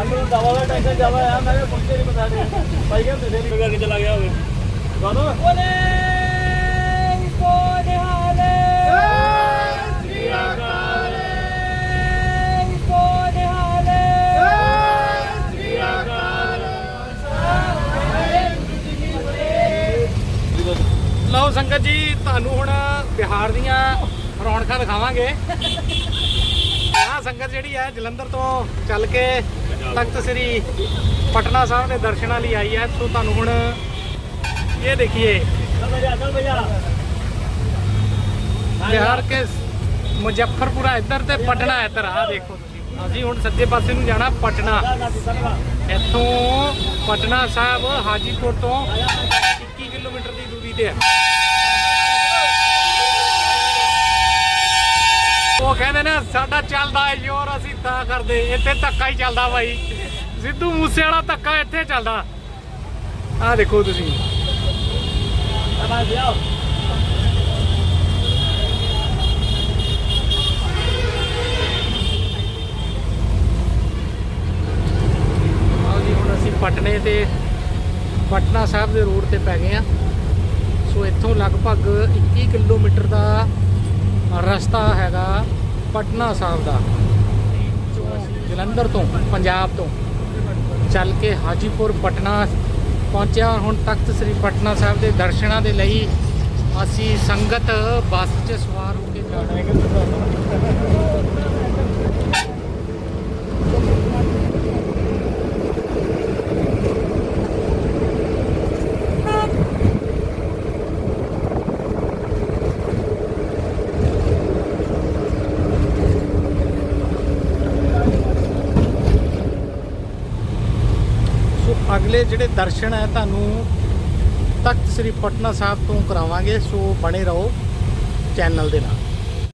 ਅੰਦਰ ਦਵਾ ਦਾ ਟੈਂਸ਼ਨ ਜਾਵਾ ਆ ਮੈਂ ਪੁੱਛੇ ਨਹੀਂ ਪਤਾ ਨਹੀਂ ਭਾਈ ਕਹਿੰਦੇ ਤੇ ਨਹੀਂ ਕਰਕੇ ਚਲਾ ਗਿਆ ਹੋਵੇ ਗਾਨੋ ਬੋਲੇ ਕੋਨੇ ਹਾਲੇ ਸ੍ਰੀ ਅਕਾਲ ਕੋਨੇ ਹਾਲੇ ਸ੍ਰੀ ਅਕਾਲ ਲਓ ਸੰਗਤ ਜੀ, ਤੁਹਾਨੂੰ ਹੁਣ ਬਿਹਾਰ ਦੀਆਂ ਰੌਣਕਾਂ ਦਿਖਾਵਾਂਗੇ। ਸੰਗਤ ਜਿਹੜੀ ਹੈ ਜਲੰਧਰ ਤੋਂ ਚੱਲ ਕੇ ਤਖਤ ਸ੍ਰੀ ਪਟਨਾ ਸਾਹਿਬ ਦੇ ਦਰਸ਼ਨਾਂ ਲਈ ਆਈ ਹੈ। ਸੋ ਤੁਹਾਨੂੰ ਹੁਣ ਇਹ ਦੇਖिए ਬਿਹਾਰ ਕੇ ਮੁਜ਼ੱਫਰਪੁਰਾ ਇੱਧਰ ਤੇ ਪਟਨਾ ਇੱਧਰ ਆ ਦੇਖੋ ਤੁਸੀਂ। ਅਸੀਂ ਹੁਣ ਸੱਜੇ ਪਾਸੇ ਨੂੰ ਜਾਣਾ ਪਟਨਾ। ਇੱਥੋਂ ਪਟਨਾ ਸਾਹਿਬ ਹਾਜੀਪੁਰ ਤੋਂ 21 ਕਿਲੋਮੀਟਰ ਦੀ ਦੂਰੀ ਤੇ ਹੈ। ਉਹ ਕਹਿੰਦੇ ਨੇ, ਸਾਡਾ ਚੱਲਦਾ ਹੈ ਜ਼ੋਰ, ਅਸੀਂ ਤਾਂ ਕਰਦੇ ਇੱਥੇ ਧੱਕਾ ਹੀ ਚੱਲਦਾ ਬਾਈ। ਸਿੱਧੂ ਮੂਸੇ ਵਾਲਾ ਧੱਕਾ ਇੱਥੇ ਚੱਲਦਾ। ਆਹ ਦੇਖੋ ਤੁਸੀਂ। ਆਓ ਜੀ, ਹੁਣ ਅਸੀਂ ਪਟਨੇ ਤੇ ਪਟਨਾ ਸਾਹਿਬ ਦੇ ਰੋਡ ਤੇ ਪੈ ਗਏ ਆ ਸੋ ਇੱਥੋਂ ਲਗਭਗ 21 ਕਿਲੋਮੀਟਰ ਦਾ ਰਸਤਾ ਹੈਗਾ। ਪਟਨਾ ਸਾਹਿਬ ਦਾ। ਜਲੰਧਰ ਤੋਂ, ਪੰਜਾਬ ਤੋਂ। ਚੱਲ ਕੇ ਹਾਜੀਪੁਰ, ਪਟਨਾ ਪਹੁੰਚਿਆ। ਹੁਣ ਤਖਤ ਸ੍ਰੀ ਪਟਨਾ ਸਾਹਿਬ ਦੇ ਦਰਸ਼ਨਾਂ ਦੇ ਲਈ ਅਸੀਂ ਸੰਗਤ ਬੱਸ 'ਚ ਸਵਾਰ ਹੋ ਕੇ ਜਾਣਾ ਹੈ। ਅਗਲੇ ਜਿਹੜੇ ਦਰਸ਼ਨ ਹੈ ਤੁਹਾਨੂੰ ਤਖਤ ਸ੍ਰੀ ਪਟਨਾ ਸਾਹਿਬ ਤੋਂ ਕਰਾਵਾਂਗੇ, ਸੋ ਬਣੇ ਰਹੋ ਚੈਨਲ ਦੇ ਨਾਲ।